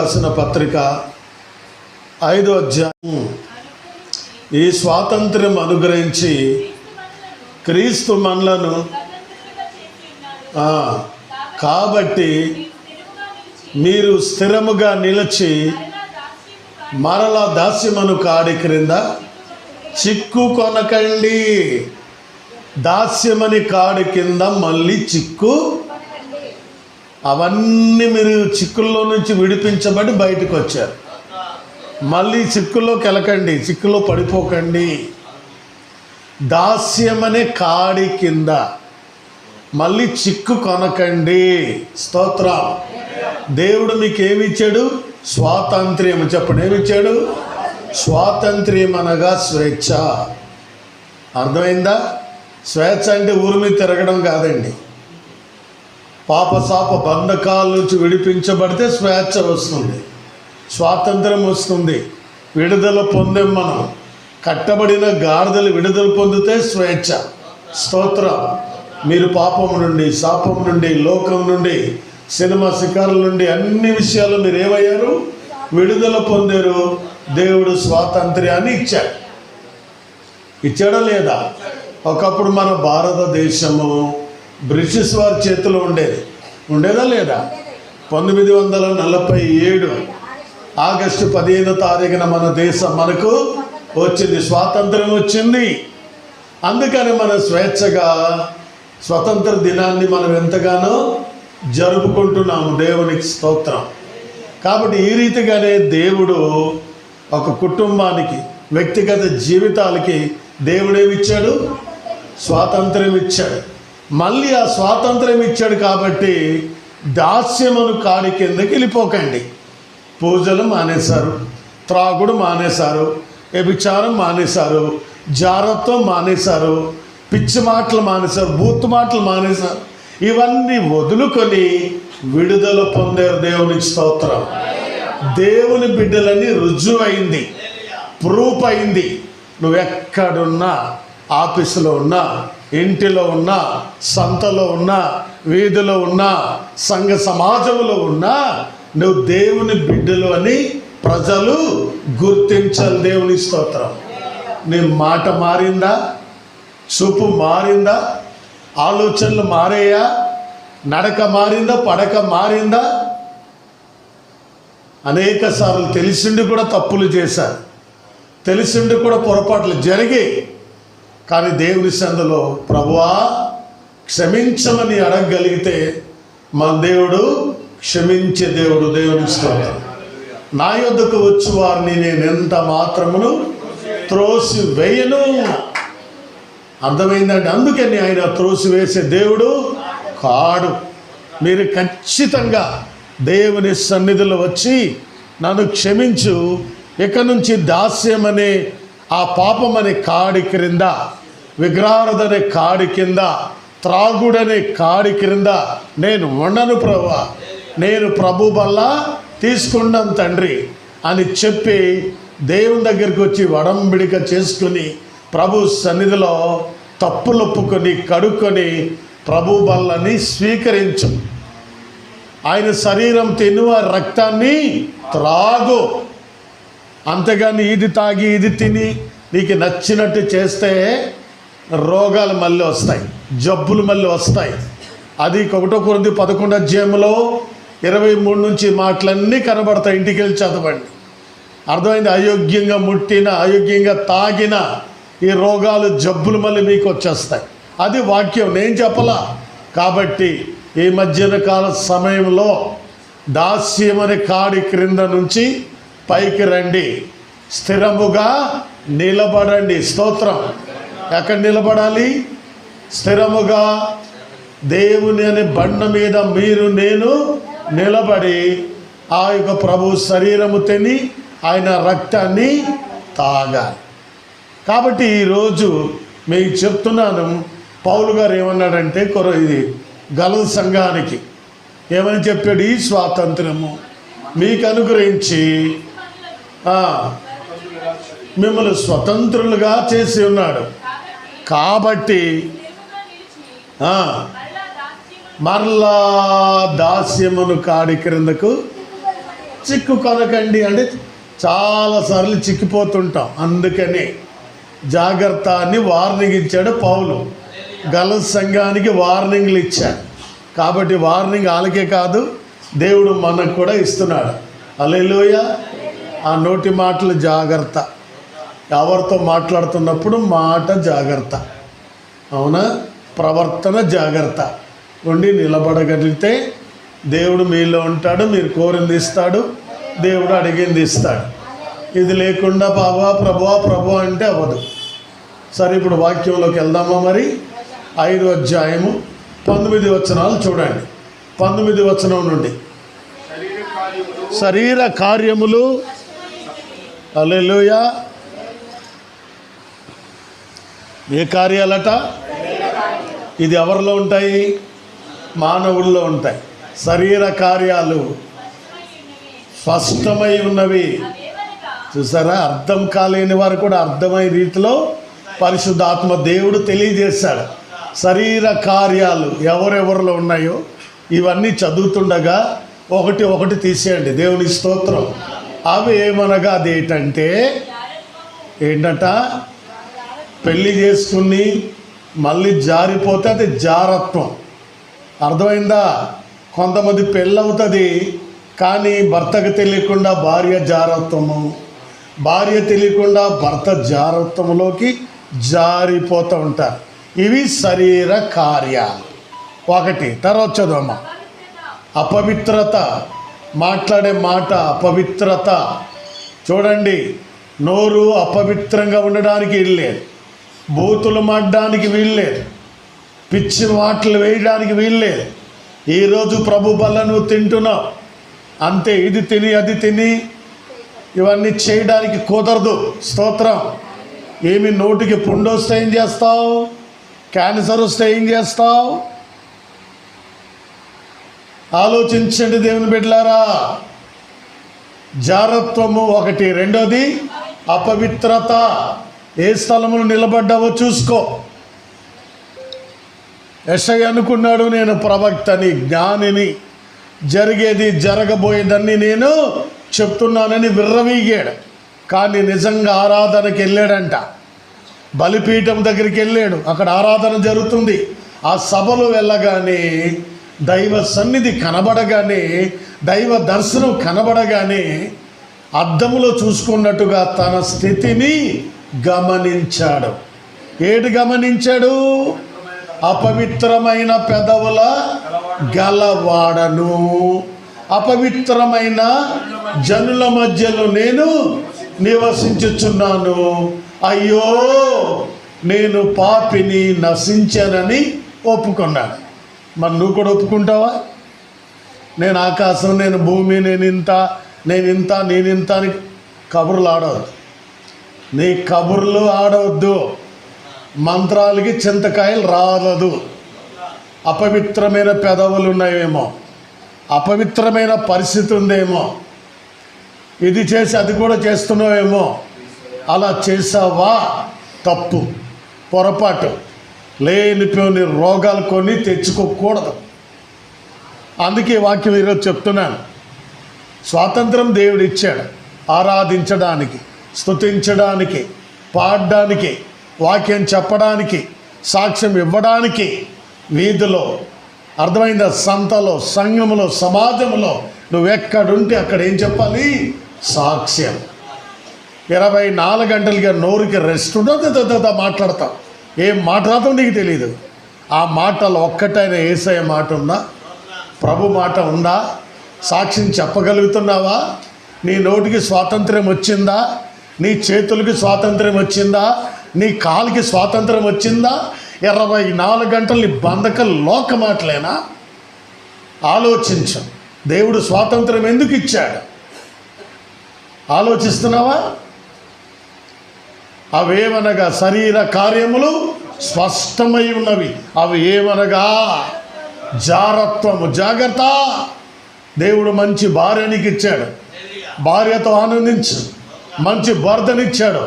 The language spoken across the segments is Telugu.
రాసిన పత్రిక ఐదో అధ్యాయం. ఈ స్వాతంత్ర్యం అనుగ్రహించి క్రీస్తు మనలను కాబట్టి మీరు స్థిరముగా నిలిచి మరలా దాస్యమను కాడి క్రింద చిక్కు కొనకండి. దాస్యమని కాడి కింద మళ్ళీ చిక్కు అవన్నీ మీరు చిక్కుల్లో నుంచి విడిపించబడి బయటకు వచ్చారు. మళ్ళీ చిక్కులో కెలకండి చిక్కులో పడిపోకండి. దాస్యమనే కాడి కింద. మళ్ళీ చిక్కు కొనకండి. స్తోత్రం దేవుడు మీకు ఏమిచ్చాడు స్వాతంత్ర్యం చెప్పండి ఏమిచ్చాడు స్వాతంత్ర్యం అనగా స్వేచ్ఛ. అర్థమైందా? స్వేచ్ఛ అంటే ఊరి మీద తిరగడం కాదండి. పాపశాప బంధకాల నుంచి విడిపించబడితే స్వేచ్ఛ వస్తుంది. స్వాతంత్రం వస్తుంది. విడుదల పొందాం మనం. కట్టబడిన గాడిదలు విడుదల పొందితే స్వేచ్ఛ. స్తోత్రం. మీరు పాపం నుండి శాపం నుండి లోకం నుండి సినిమా శిఖరాల నుండి అన్ని విషయాలు మీరు ఏమయ్యారు? విడుదల పొందారు. దేవుడు స్వాతంత్ర్యాన్ని ఇచ్చాడు. ఇచ్చాడా లేదా? ఒకప్పుడు మన భారతదేశము బ్రిటిష్ వారి చేతిలో ఉండేది. ఉండేదా లేదా? పంతొమ్మిది వందల నలభై ఏడు ఆగస్టు పదిహేను తారీఖున మన దేశం మనకు వచ్చింది. స్వాతంత్రం వచ్చింది. అందుకని మన స్వేచ్ఛగా స్వతంత్ర దినాన్ని మనం ఎంతగానో జరుపుకుంటున్నాము. దేవునికి స్తోత్రం. కాబట్టి ఈ రీతిగానే దేవుడు ఒక కుటుంబానికి వ్యక్తిగత జీవితాలకి దేవుడేమిచ్చాడు ఇచ్చాడు? స్వాతంత్రం ఇచ్చాడు. మళ్ళీ ఆ స్వాతంత్రం ఇచ్చాడు కాబట్టి దాస్యమును కాడి కిందకి వెళ్ళిపోకండి. పూజలు మానేశారు త్రాగుడు మానేశారు వ్యభిచారం మానేశారు జారత్వం మానేశారు పిచ్చి మాటలు మానేశారు బూత్ మాటలు మానేశారు. ఇవన్నీ వదులుకొని విడుదల పొందారు దేవునికి స్తోత్రం. దేవుని బిడ్డలని రుజువైంది ప్రూఫ్ అయింది. నువ్వు ఎక్కడున్నా ఆఫీసులో ఉన్నా ఇంటిలో ఉన్న సంతలో ఉన్న వీధిలో ఉన్న సంఘ సమాజంలో ఉన్నా నువ్వు దేవుని బిడ్డలు అని ప్రజలు గుర్తించాలి దేవుని స్తోత్రం. నీ మాట మారిందా? చూపు మారిందా? ఆలోచనలు మారేయా? నడక మారిందా? పడక మారిందా? అనేక సార్లు తెలిసిండి కూడా తప్పులు చేశారు. తెలిసిండి కూడా పొరపాట్లు జరిగి కానీ దేవుని సందులో ప్రభువా క్షమించమని అడగగలిగితే మన దేవుడు క్షమించే దేవుడు దేవుని స్తోత్రం. నా యొద్దకు వచ్చి వారిని నేను ఎంత మాత్రమును త్రోసి వేయను అర్థమైందంటే అందుకని ఆయన త్రోసి వేసే దేవుడు కాడు. మీరు ఖచ్చితంగా దేవుని సన్నిధిలో వచ్చి నన్ను క్షమించు. ఇక నుంచి దాస్యం అనే ఆ పాపం అనే కాడి క్రింద విగ్రహారధనే కాడి కింద త్రాగుడనే కాడి క్రింద నేను ఉండను ప్రభా నేను ప్రభు వల్ల తీసుకున్నాను తండ్రి అని చెప్పి దేవుని దగ్గరికి వచ్చి వడంబిడిక చేసుకుని ప్రభు సన్నిధిలో తప్పులొప్పుకొని కడుక్కొని ప్రభు బల్లని స్వీకరించు. ఆయన శరీరం తిను ఆ రక్తాన్ని త్రాగు. అంతేగాని ఇది తాగి ఇది తిని నీకు నచ్చినట్టు చేస్తే రోగాలు మళ్ళీ వస్తాయి. జబ్బులు మళ్ళీ వస్తాయి. అది ఒకటో కొద్ది పదకొండో అధ్యాయంలో ఇరవై మూడు నుంచి మాటలన్నీ కనబడతాయి ఇంటికి వెళ్ళి చదవండి. అర్థమైంది? అయోగ్యంగా ముట్టిన అయోగ్యంగా తాగిన ఈ రోగాలు జబ్బులు మళ్ళీ మీకు వచ్చేస్తాయి. అది వాక్యం. నేను చెప్పలా? కాబట్టి ఈ మధ్యన కాల సమయంలో దాస్యం అనే కాడి క్రింద నుంచి పైకి రండి. స్థిరముగా నిలబడండి. స్తోత్రం. ఎక్కడ నిలబడాలి. స్థిరముగా దేవుని అనే బండ మీద మీరు నేను నిలబడి ఆ యొక్క ప్రభు శరీరము తిని ఆయన రక్తాన్ని తాగాలి. కాబట్టి ఈరోజు మీకు చెప్తున్నాను పౌలు గారు ఏమన్నాడంటే కొర ఇది గలద సంఘానికి ఏమని చెప్పాడు? ఈ స్వాతంత్రము మీకు అనుగ్రహించి మిమ్మల్ని స్వతంత్రులుగా చేసి ఉన్నాడు. కాబట్టి మరలా దాస్యమును కాడి క్రిందకు చిక్కు కొనకండి అంటే చాలాసార్లు చిక్కిపోతుంటాం. అందుకని జాగ్రత్త అని వార్నింగ్ ఇచ్చాడు పౌలు. గల సంఘానికి వార్నింగ్లు ఇచ్చాడు. కాబట్టి వార్నింగ్ వాళ్ళకే కాదు దేవుడు మనకు కూడా ఇస్తున్నాడు. అలెలోయ ఆ నోటి మాటలు జాగ్రత్త. ఎవరితో మాట్లాడుతున్నప్పుడు మాట జాగ్రత్త. అవునా? ప్రవర్తన జాగ్రత్త. ఉండి నిలబడగలిగితే దేవుడు మీలో ఉంటాడు మీరు కోరింది ఇస్తాడు దేవుడు అడిగింది ఇస్తాడు. ఇది లేకుండా బాబా ప్రభువా ప్రభు అంటే అవ్వదు. సరే ఇప్పుడు వాక్యంలోకి వెళ్దామా మరి? ఐదు అధ్యాయము పంతొమ్మిది వచనాలు చూడండి. పంతొమ్మిది వచనం నుండి. శరీర కార్యములు శరీర కార్యములు అలెలుయ ఏ కార్యాలట? ఇది ఎవరిలో ఉంటాయి? మానవుల్లో ఉంటాయి. శరీర కార్యాలు స్పష్టమై ఉన్నవి. చూసారా? అర్థం కాలేని వారు కూడా అర్థమయ్యే రీతిలో పరిశుద్ధాత్మ దేవుడు తెలియజేశాడు. శరీర కార్యాలు ఎవరెవరిలో ఉన్నాయో ఇవన్నీ చదువుతుండగా ఒకటి ఒకటి తీసేయండి. దేవుని స్తోత్రం. అవి ఏమనగా అదేంటంటే ఏంటంట? పెళ్ళి చేసుకుని మళ్ళీ జారిపోతే అది జారత్వం. అర్థమైందా? కొంతమంది పెళ్ళవుతుంది కానీ భర్తకు తెలియకుండా భార్య జారత్వము. భార్య తెలియకుండా భర్త జారత్వంలోకి జారిపోతూ ఉంటారు. ఇవి శరీర కార్యాలు. ఒకటి తర్వాత చదవమ్మా. అపవిత్రత. మాట్లాడే మాట అపవిత్రత. చూడండి నోరు అపవిత్రంగా ఉండడానికి ఇల్లేదు బూతులు మాడడానికి వీల్లేదు. పిచ్చి మాటలు వేయడానికి వీల్లేదు. ఈరోజు ప్రభు బల్ల నువ్వు తింటున్నావు. అంతే ఇది తిని అది తిని. ఇవన్నీ చేయడానికి కుదరదు. స్తోత్రం. ఏమి నోటికి పుండు వస్తే ఏం చేస్తావు? క్యాన్సర్ వస్తే ఏం చేస్తావు? ఆలోచించండి దేవుని బిడ్డలారా. జారత్వము ఒకటి రెండోది అపవిత్రత. ఏ స్థలమును నిలబడ్డావో చూసుకో. యశయ్య అనుకున్నాడు నేను ప్రవక్తని జ్ఞానిని జరిగేది జరగబోయేదన్ని నేను చెప్తున్నానని విర్రవీగాడు. కానీ నిజంగా ఆరాధనకి వెళ్ళాడంట. బలిపీఠం దగ్గరికి వెళ్ళాడు. అక్కడ ఆరాధన జరుగుతుంది. ఆ సభలో వెళ్ళగానే దైవ సన్నిధి కనబడగానే దైవ దర్శనం కనబడగానే అద్దములో చూసుకున్నట్టుగా తన స్థితిని గమనించాడు. ఏడు గమనించాడు? అపవిత్రమైన పెదవుల గలవాడను. అపవిత్రమైన జనుల మధ్యలో నేను నివసించుచున్నాను. అయ్యో నేను పాపిని నశించానని ఒప్పుకున్నాను మరి నువ్వు కూడా ఒప్పుకుంటావా? నేను ఆకాశం నేను భూమి నేను ఇంత నేను ఇంత నేను ఇంత అని కబుర్లు ఆడవద్దు నీ కబుర్లు ఆడవద్దు. మంత్రాలకి చింతకాయలు రాలదు. అపవిత్రమైన పెదవులు ఉన్నాయేమో అపవిత్రమైన పరిస్థితి ఉందేమో ఇది చేసి అది కూడా చేస్తున్నావేమో. అలా చేసావా? తప్పు. పొరపాటు. లేనిపోని రోగాలు కొని తెచ్చుకోకూడదు. అందుకే వాక్యం ఈరోజు చెప్తున్నాను. స్వాతంత్రం దేవుడు ఇచ్చాడు ఆరాధించడానికి. స్తుతించడానికి పాడడానికి వాక్యం చెప్పడానికి సాక్ష్యం ఇవ్వడానికి వీధిలో అర్థమైందా? సంతలో సంఘములో సమాజంలో నువ్వు ఎక్కడుంటే అక్కడ ఏం చెప్పాలి? సాక్ష్యం. ఇరవై నాలుగు గంటలుగా నోరుకి రెస్ట్ ఉండదు మాట్లాడతావు. ఏం మాట్లాడతావు నీకు తెలియదు ఆ మాటలు ఒక్కటైన ఏసయ మాట ఉందా? ప్రభు మాట ఉందా? సాక్ష్యం చెప్పగలుగుతున్నావా? నీ నోటికి స్వాతంత్రం వచ్చిందా? నీ చేతులకి స్వాతంత్రం వచ్చిందా? నీ కాలికి స్వాతంత్రం వచ్చిందా? ఇరవై నాలుగు గంటలు నీ బంధక లోక ఆలోచించం. దేవుడు స్వాతంత్రం ఎందుకు ఇచ్చాడు? ఆలోచిస్తున్నావా? అవేమనగా శరీర కార్యములు స్పష్టమై ఉన్నవి. అవి ఏమనగా జారత్వము. జాగ్రత్త! దేవుడు మంచి భార్యనికి ఇచ్చాడు భార్యతో ఆనందించు. మంచి భర్తనిచ్చాడు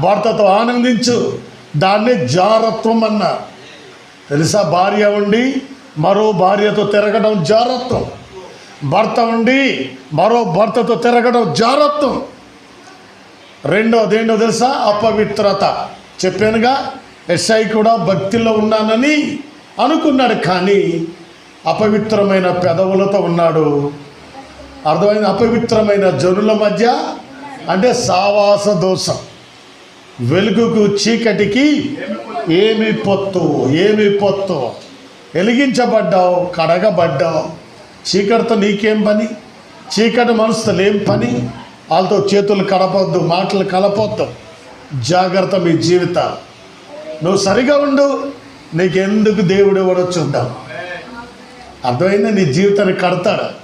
భర్తతో ఆనందించు. దాన్ని జారత్వం అన్నారు తెలుసా? భార్య ఉండి మరో భార్యతో తిరగడం జారత్వం. భర్త ఉండి మరో భర్తతో తిరగడం జారత్వం. రెండోది ఏంటో తెలుసా? అపవిత్రత. చెప్పానుగా ఎస్ఐ కూడా భక్తిలో ఉన్నానని అనుకున్నాడు కానీ అపవిత్రమైన పెదవులతో ఉన్నాడు. అర్థమైన అపవిత్రమైన జనుల మధ్య అంటే సావాస దోషం వెలుగుకు చీకటికి ఏమి పొత్తు ఏమి పొత్తు? వెలిగించబడ్డావు కడగబడ్డావు. చీకటితో నీకేం పని? చీకటి మనసుతో ఏం పని? వాళ్ళతో చేతులు కడపొద్దు మాటలు కలపొద్దు. జాగ్రత్త మీ జీవితాలు నువ్వు సరిగా ఉండు నీకెందుకు దేవుడు ఎవడో చూద్దాం. అర్థమైందా? నీ జీవితాన్ని కడతాడు.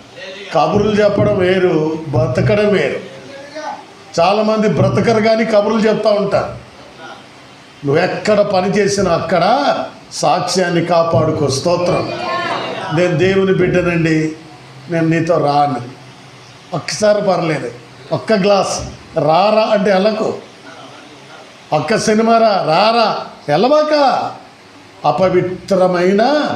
కబుర్లు చెప్పడం వేరు బ్రతకడం వేరు. చాలామంది బ్రతకరు కానీ కబుర్లు చెప్తా ఉంటారు. నువ్వు ఎక్కడ పని చేసినా అక్కడ సాక్ష్యాన్ని కాపాడుకో స్తోత్రం. నేను దేవుని బిడ్డనండి నేను నీతో రాను. ఒక్కసారి పర్లేదు ఒక్క గ్లాస్. రారా అంటే ఎలకు? ఒక్క సినిమారా రారా ఎలవాక? అపవిత్రమైన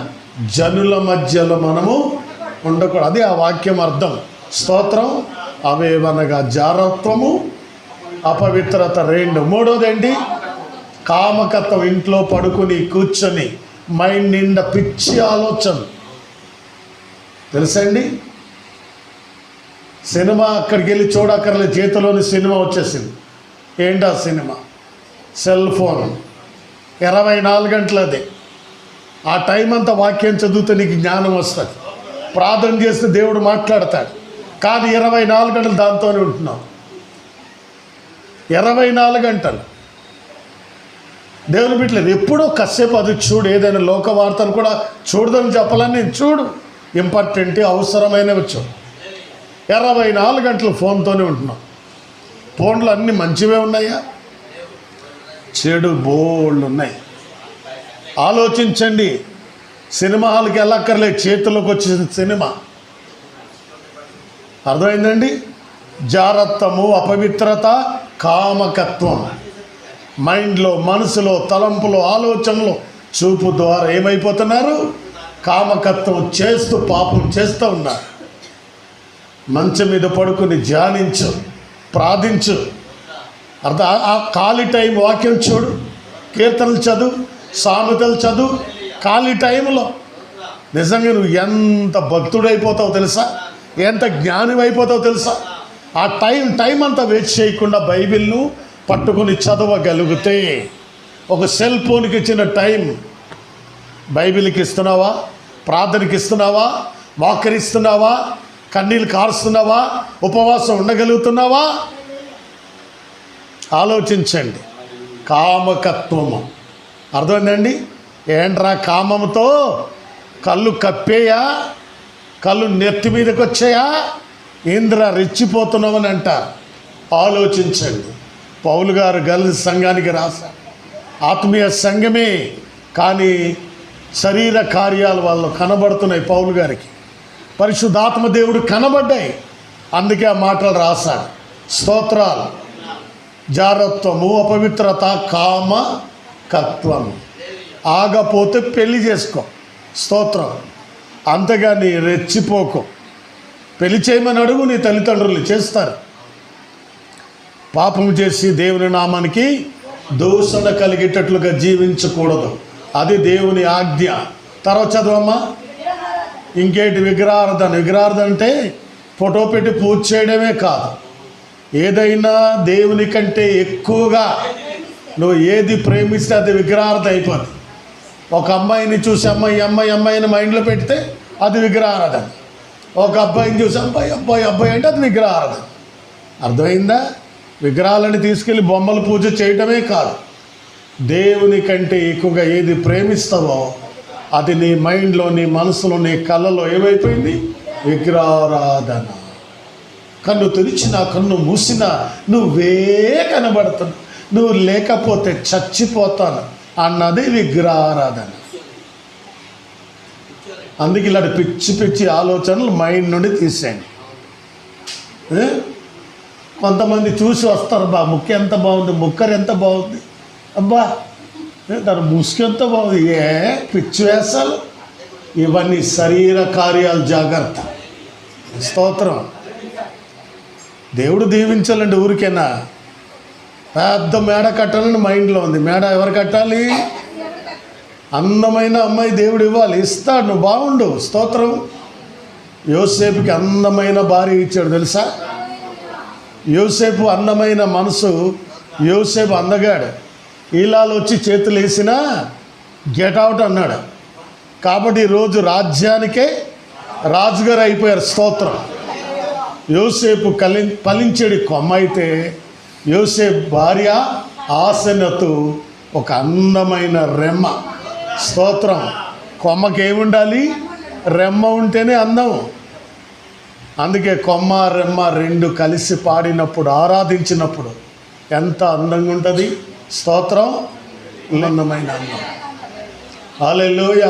జనుల మధ్యలో మనము ఉండకూడదు. అది ఆ వాక్యం అర్థం. స్తోత్రం. అవేవనగా జారత్వము అపవిత్రత రెండు. మూడోదండి కామకత్వం ఇంట్లో పడుకుని కూర్చొని మైండ్ నిండా పిచ్చి ఆలోచన తెలుసండి? సినిమా అక్కడికి వెళ్ళి చూడక్కర్లే చేతిలోని సినిమా వచ్చేసింది. ఏంటా సినిమా? Cell phone. ఇరవై నాలుగు గంటలది ఆ టైం అంతా వాక్యం చదివితే నీకు జ్ఞానం వస్తుంది. ప్రార్థన చేస్తే దేవుడు మాట్లాడతాడు. కాదు ఇరవై నాలుగు గంటలు దాంతోనే ఉంటున్నాం. ఇరవై నాలుగు గంటలు. దేవుని బిడ్డలేదు ఎప్పుడో కాసేపు అది చూడు ఏదైనా లోక వార్తలు కూడా చూడదని చెప్పాలని నేను చూడు. ఇంపార్టెంట్ అవసరమైనవి చూడు. ఇరవై నాలుగు గంటలు ఫోన్తోనే ఉంటున్నాం. ఫోన్లు అన్నీ మంచివే ఉన్నాయా? చెడు బోళ్ళు ఉన్నాయి. ఆలోచించండి. సినిమా హాల్కి వెళ్ళక్కర్లేదు చేతిలోకి వచ్చిన సినిమా. అర్థమైందండి? జారత్వము అపవిత్రత కామకత్వం. మైండ్లో మనసులో తలంపులో ఆలోచనలో చూపు ద్వారా ఏమైపోతున్నారు? కామకత్వం చేస్తూ పాపం చేస్తూ ఉన్నారు. మంచం మీద పడుకుని ధ్యానించు ప్రార్థించు. అర్థం ఆ- ఆ ఖాళీ టైం వాక్యం చూడు కీర్తనలు చదువు సామెతలు చదువు ఖాళీ టైంలో. నిజంగా నువ్వు ఎంత భక్తుడైపోతావు తెలుసా? ఎంత జ్ఞానం అయిపోతావు తెలుసా? ఆ టైం టైం అంతా వేస్ట్ చేయకుండా బైబిల్ను పట్టుకుని చదవగలిగితే ఒక సెల్ ఫోన్కి ఇచ్చిన టైం బైబిల్కి ఇస్తున్నావా? ప్రార్థనకి ఇస్తున్నావా? మోకరిస్తున్నావా కన్నీళ్ళు కారుస్తున్నావా? ఉపవాసం ఉండగలుగుతున్నావా? ఆలోచించండి. కామకత్వము అర్థమైందండి? ఏంట్రా కామంతో కళ్ళు కప్పేయా? కళ్ళు నెత్తి మీదకి వచ్చాయా ఇంద్ర రెచ్చిపోతున్నామని అంట ఆలోచించండి. పౌలు గారు గల్ సంఘానికి రాశారు ఆత్మీయ సంఘమే కానీ శరీర కార్యాలు వాళ్ళు కనబడుతున్నాయి పౌలు గారికి. పరిశుద్ధాత్మ దేవుడు కనబడ్డాయి. అందుకే ఆ మాటలు రాశాడు. స్తోత్రాలు. జారత్వము అపవిత్రత కామ కత్వం ఆగపోతే పెళ్ళి చేసుకో. స్తోత్రం. అంతగా నీ రెచ్చిపోకు. పెళ్ళి చేయమని అడుగు నీ తల్లిదండ్రులు చేస్తారు. పాపం చేసి దేవుని నామానికి దూషణ కలిగేటట్లుగా జీవించకూడదు. అది దేవుని ఆజ్ఞ. తర్వాత చదవమ్మా. ఇంకేటి విగ్రహార్థన విగ్రహార్థన అంటే ఫోటో పెట్టి పూజ చేయడమే కాదు. ఏదైనా దేవుని కంటే ఎక్కువగా నువ్వు ఏది ప్రేమిస్తే అది విగ్రహార్థం అయిపోద్ది. ఒక అమ్మాయిని చూసి అమ్మాయి అమ్మాయి అమ్మాయిని మైండ్లో పెడితే అది విగ్రహారాధన. ఒక అబ్బాయిని చూసి అబ్బాయి అబ్బాయి అబ్బాయి అంటే అది విగ్రహారాధన. అర్థమైందా? విగ్రహాలను తీసుకెళ్ళి బొమ్మలు పూజ చేయటమే కాదు. దేవుని కంటే ఎక్కువగా ఏది ప్రేమిస్తావో అది నీ మైండ్లో నీ మనసులో నీ కళ్ళలో ఏమైపోయింది? విగ్రహారాధన. కన్ను తెరిచిన కన్ను మూసిన నువ్వే కనబడుతున్నావు నువ్వు లేకపోతే చచ్చిపోతాను. అన్నది విగ్రహారాధన. అందుకే ఇలాంటి పిచ్చి పిచ్చి ఆలోచనలు మైండ్ నుండి తీసేయండి. కొంతమంది చూసి వస్తారు బా ముక్కు ఎంత బాగుంది ముక్కరు ఎంత బాగుంది అబ్బా ఏ, దాని ముసుగు ఎంత బాగుంది ఏ పిచ్చి వేసాలు ఇవన్నీ శరీర కార్యాలు జాగ్రత్త. స్తోత్రం. దేవుడు దీవించాలండి ఊరికేనా? పెద్ద మేడ కట్టాలని మైండ్లో ఉంది. మేడ ఎవరు కట్టాలి? అందమైన అమ్మాయి దేవుడు ఇవ్వాలి. ఇస్తాడు. నువ్వు బాగుండు. స్తోత్రం. యోసేపుకి అందమైన భార్య ఇచ్చాడు తెలుసా? యోసేపు అందమైన మనసు యోసేపు అందగాడు. ఈలాలు వచ్చి చేతులు వేసినా గెట్ అవుట్ అన్నాడు. కాబట్టి ఈరోజు రాజ్యానికే రాజుగారు అయిపోయారు. స్తోత్రం. యోసేపు కలి పలించేడు కొమ్మ అయితే యోసేపు భార్య ఆసనతు ఒక అందమైన రెమ్మ. స్తోత్రం. కొమ్మకి ఏముండాలి రెమ్మ ఉంటేనే అందం. అందుకే కొమ్మ రెమ్మ రెండు కలిసి పాడినప్పుడు ఆరాధించినప్పుడు ఎంత అందంగా ఉంటుంది స్తోత్రం. అందమైన అందం. హాలెలూయ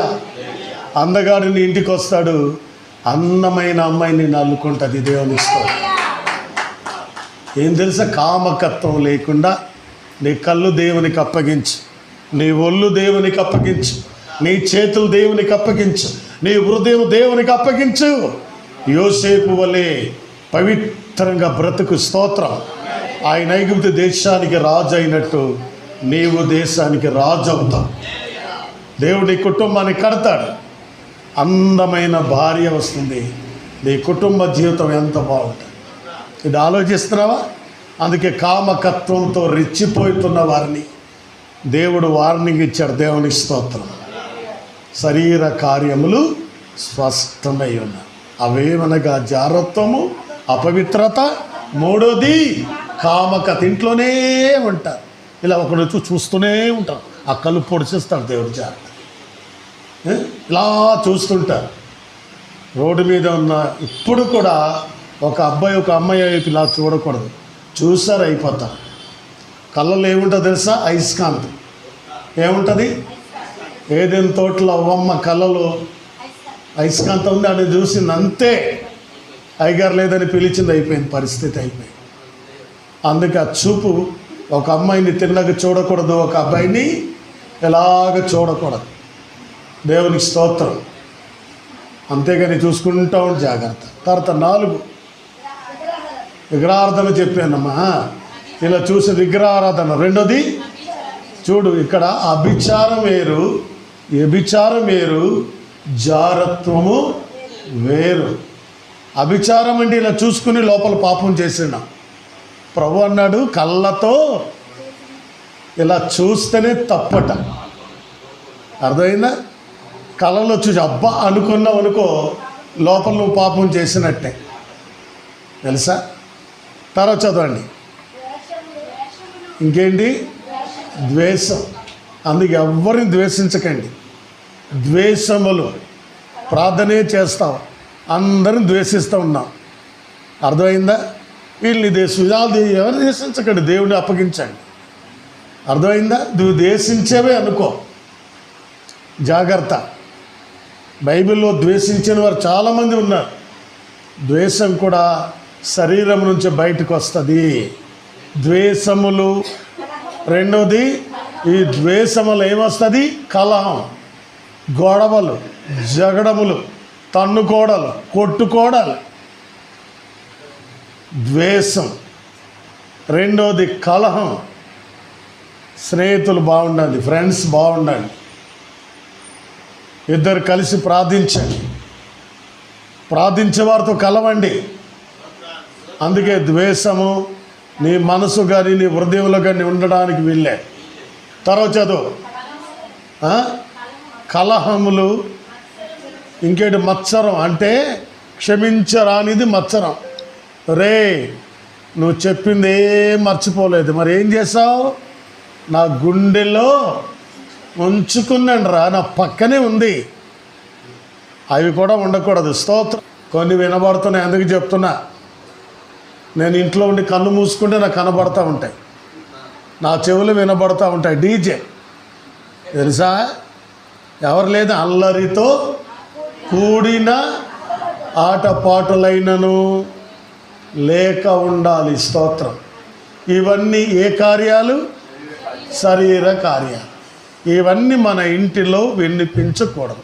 అందగాడిని ఇంటికి వస్తాడు అందమైన అమ్మాయిని నల్లుకుంటుంది దేవుని స్తోత్రం. ఏం తెలుసా? కామకత్వం లేకుండా నీ కళ్ళు దేవునికి అప్పగించు నీ ఒళ్ళు దేవునికి అప్పగించు నీ చేతులు దేవునికి అప్పగించు నీ హృదయం దేవునికి అప్పగించు. యోసేపు వలె పవిత్రంగా బ్రతుకు స్తోత్రం. ఆయన ఐగుప్తు దేశానికి రాజు అయినట్టు నీవు దేశానికి రాజు అవుతావు దేవుడి కుటుంబాన్ని కడతాడు. అందమైన భార్య వస్తుంది. నీ కుటుంబ జీవితం ఎంత బాగుంటుంది. ఇది ఆలోచిస్తున్నావా? అందుకే కామకత్వంతో రెచ్చిపోతున్న వారిని. దేవుడు వార్నింగ్ ఇచ్చాడు దేవుని స్తోత్రం. శరీర కార్యములు స్పష్టమై ఉన్నాయి. అవేమనగా జారత్వము అపవిత్రత మూడోది కామకత. ఇంట్లోనే ఉంటారు. ఇలా ఒకడు చూస్తూనే ఉంటారు. ఆ కళ్ళు పొడిచేస్తాడు దేవుడు జాగ్రత్త. ఇలా చూస్తుంటారు. రోడ్డు మీద ఉన్న ఇప్పుడు కూడా ఒక అబ్బాయి ఒక అమ్మాయి వైపు ఇలా చూడకూడదు. చూసారు అయిపోతారు కళ్ళలో ఏముంటుందో తెలుసా? అయస్కాంత్ ఏముంటుంది? ఏదైనా తోటలో అవ్వమ్మ కళ్ళలో అయస్కాంతం ఉంది అని చూసింది అంతే. అయ్యగారు లేదని పిలిచింది అయిపోయింది పరిస్థితి అయిపోయింది. అందుకే ఆ చూపు ఒక అమ్మాయిని తిన్నగ చూడకూడదు ఒక అబ్బాయిని ఎలాగ చూడకూడదు. దేవునికి స్తోత్రం. అంతేగాని చూసుకుంటా జాగ్రత్త. తర్వాత నాలుగు. విగ్రహారాధన చెప్పానమ్మా. ఇలా చూసి విగ్రహారాధన. రెండోది చూడు ఇక్కడ అభిచారం వేరు వ్యభిచారం వేరు జారత్వము వేరు. అభిచారం అంటే ఇలా చూసుకుని లోపల పాపం చేసిన ప్రభు అన్నాడు కళ్ళతో ఇలా చూస్తేనే తప్పట. అర్థమైందా? కళ్ళలో చూసి అబ్బా అనుకున్నావు అనుకో లోపల నువ్వు పాపం చేసినట్టే. తెలుసా? తర్వాత చదవండి. ఇంకేంటి? ద్వేషం. అందుకే ఎవ్వరిని ద్వేషించకండి. ద్వేషములు. ప్రార్థనే చేస్తాం. అందరిని ద్వేషిస్తూ ఉన్నాం. అర్థమైందా? వీళ్ళని దేశం ఎవరు దేశించకండి దేవుడిని అప్పగించండి. అర్థమైందా? నువ్వు దేశించేవే అనుకో. జాగ్రత్త. బైబిల్లో ద్వేషించిన వారు చాలామంది ఉన్నారు. ద్వేషం కూడా శరీరం నుంచి బయటకు వస్తుంది. ద్వేషములు. రెండోది ఈ ద్వేషములు ఏమొస్తుంది? కలహం. గొడవలు జగడములు తన్నుకోడలు కొట్టుకోడలు. ద్వేషం. రెండోది కలహం. స్నేహితులు బాగుండాలి ఫ్రెండ్స్ బాగుండాలి ఇద్దరు కలిసి ప్రార్థించండి. ప్రార్థించే వారితో కలవండి. అందుకే ద్వేషము నీ మనసు కానీ నీ హృదయంలో కానీ ఉండడానికి వీళ్ళే తర్వాత చదువు. కలహములు ఇంకేటి మత్సరం అంటే క్షమించరానిది మత్సరం. రే నువ్వు చెప్పింది ఏం మర్చిపోలేదు. మరి ఏం చేసావు నా గుండెలో ఉంచుకున్నాను రా నా పక్కనే ఉంది. అవి కూడా ఉండకూడదు. స్తోత్రం. కొన్ని వినబడుతున్నాయి. ఎందుకు చెప్తున్నా. నేను ఇంట్లో ఉండి కన్ను మూసుకుంటే నాకు కనబడతా ఉంటాయి. నా చెవులు వినబడతా ఉంటాయి. డీజే. తెలుసా? ఎవరు లేదు అల్లరితో కూడిన ఆటపాటులైనను లేక ఉండాలి స్తోత్రం. ఇవన్నీ ఏ కార్యాలు? శరీర కార్యాలు. ఇవన్నీ మన ఇంటిలో వినిపించకూడదు.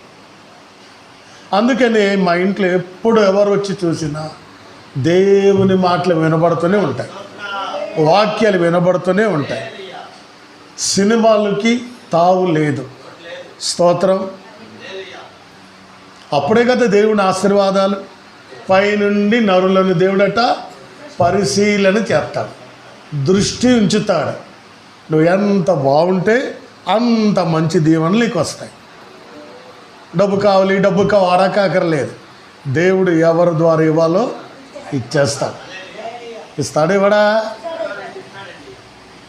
అందుకని మా ఇంట్లో ఎప్పుడు ఎవరు వచ్చి చూసినా దేవుని మాటలు వినబడుతూనే ఉంటాయి. వాక్యాలు వినబడుతూనే ఉంటాయి. సినిమాలకి తావు లేదు. స్తోత్రం. అప్పుడే కదా దేవుని ఆశీర్వాదాలు. పైనుండి నరులను దేవుడట పరిశీలన చేస్తాడు. దృష్టి ఉంచుతాడు. నువ్వు ఎంత బాగుంటే అంత మంచి దీవెనలు నీకు వస్తాయి. డబ్బు కావాలి డబ్బు వాడకాకర్లేదు దేవుడు ఎవరి ద్వారా ఇవ్వాలో ఇచ్చేస్తాడు ఇస్తాడు ఇవ్వడా?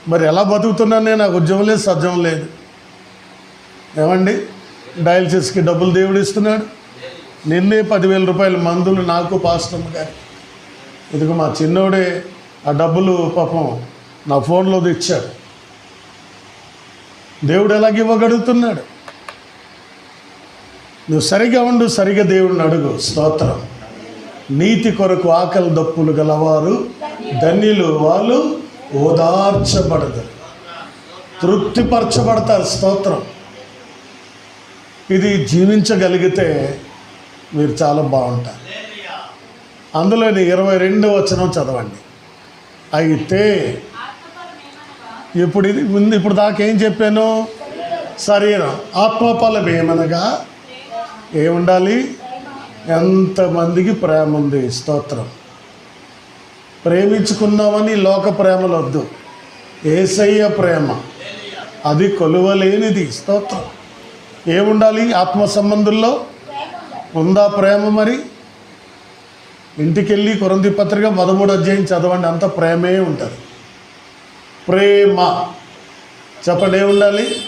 మరి ఎలా బతుకుతున్నాను నేను? నాకు ఉద్యోగం లేదు సజ్జం లేదు. ఏమండి? డయాలసిస్కి డబ్బులు దేవుడు ఇస్తున్నాడు. నిన్నే పదివేల రూపాయల మందులు నాకు పాస్టమ్ గారి ఇదిగో మా చిన్నోడే ఆ డబ్బులు పాపం నా ఫోన్లో తెచ్చాడు. దేవుడు ఎలాగ ఇవ్వగలుగుతున్నాడు? నువ్వు సరిగా ఉండు సరిగా దేవుడిని అడుగు. స్తోత్రం. నీతి కొరకు ఆకలి దప్పులు గలవారు ధన్యులు వాళ్ళు ఓదార్చబడతారు తృప్తిపరచబడతారు స్తోత్రం. ఇది జీవించగలిగితే మీరు చాలా బాగుంటారు. అందులోని ఇరవై రెండు వచనం చదవండి. అయితే ఇప్పుడు ఇది ముందు ఇప్పుడు దాకా ఏం చెప్పాను? శరీరం. ఆత్మఫలం ఏమనగా ఏముండాలి? ఎంతమందికి ప్రేమ ఉంది? స్తోత్రం. ప్రేమించుకున్నామని లోక ప్రేమలు వద్దు. ఏసయ్య ప్రేమ. అది కొలువలేనిది. స్తోత్రం. ఏముండాలి? ఆత్మ సంబంధుల్లో ఉందా ప్రేమ మరి? ఇంటికెళ్ళి కొరంది పత్రిక పదమూడు అధ్యాయం చదవండి. అంత ప్రేమే ఉంటుంది. ప్రేమ. చెప్పండి ఏముండాలి?